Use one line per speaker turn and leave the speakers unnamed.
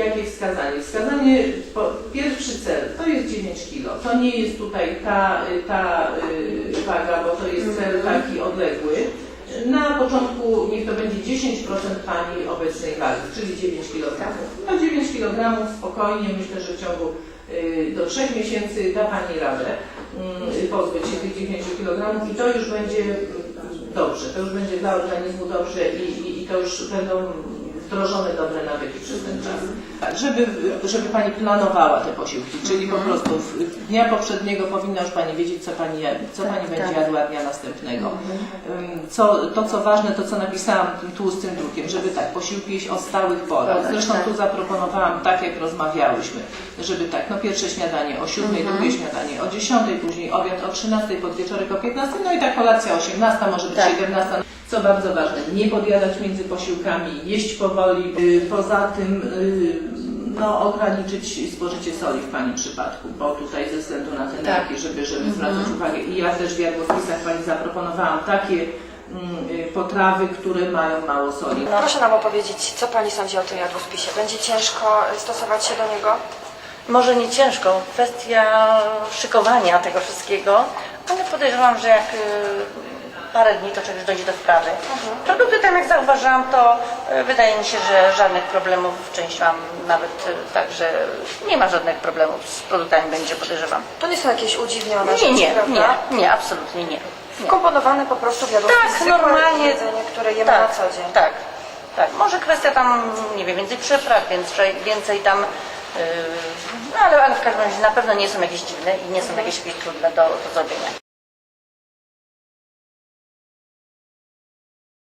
Jakie wskazanie? Wskazanie, po, pierwszy cel to jest 9 kg. To nie jest tutaj ta, ta y, waga, bo to jest cel taki odległy. Na początku niech to będzie 10% Pani obecnej wagi, czyli 9 kg. No 9 kg spokojnie, myślę, że w ciągu y, do 3 miesięcy da Pani radę y, pozbyć się tych 9 kg i to już będzie y, dobrze, to już będzie dla organizmu dobrze i, i, i to już będą wdrożone dobre nawyki przez ten czas. Tak, żeby, żeby Pani planowała te posiłki, czyli po prostu w- dnia poprzedniego powinna już Pani wiedzieć, co Pani, co
Tak,
pani będzie
tak.
jadła dnia następnego. Ym, Co, to, co ważne, to co napisałam tym tłustym drukiem, żeby tak, posiłki jeść o stałych porach. Zresztą tu zaproponowałam tak, jak rozmawiałyśmy, żeby tak, no pierwsze śniadanie o 7,
Mhm.
drugie śniadanie o 10, później obiad o 13, podwieczorek o 15, no i ta kolacja o 18, może być
Tak.
17. Co bardzo ważne, nie podjadać między posiłkami, jeść powoli. Y, Poza tym y, no, ograniczyć spożycie soli w Pani przypadku, bo tutaj ze względu na te
Tak.
nerki, żeby, żeby zwracać uwagę. I ja też w jadłospisach Pani zaproponowałam takie mm, y, potrawy, które mają mało soli.
Proszę nam opowiedzieć, co Pani sądzi o tym jadłospisie. Będzie ciężko stosować się do niego?
Może nie ciężko, kwestia szykowania tego wszystkiego, ale podejrzewam, że jak parę dni to czegoś dojdzie do sprawy. Produkty tam jak zauważyłam, to y, wydaje mi się, że żadnych problemów część mam nawet y, tak, że nie ma żadnych problemów z produktami będzie podejrzewam.
To nie są jakieś udziwnione
Nie,
rzeczy,
nie,
prawda?
nie, nie, absolutnie nie. nie.
Komponowane po prostu w jadłospis.
Tak,
zwykłe
normalnie.
jedzenie, które jemy
tak,
na co dzień.
Tak, tak. Może kwestia tam, nie wiem, więcej przypraw, więcej, więcej tam, yy, no ale, ale w każdym razie na pewno nie są jakieś dziwne i nie są jakieś trudne do, do zrobienia.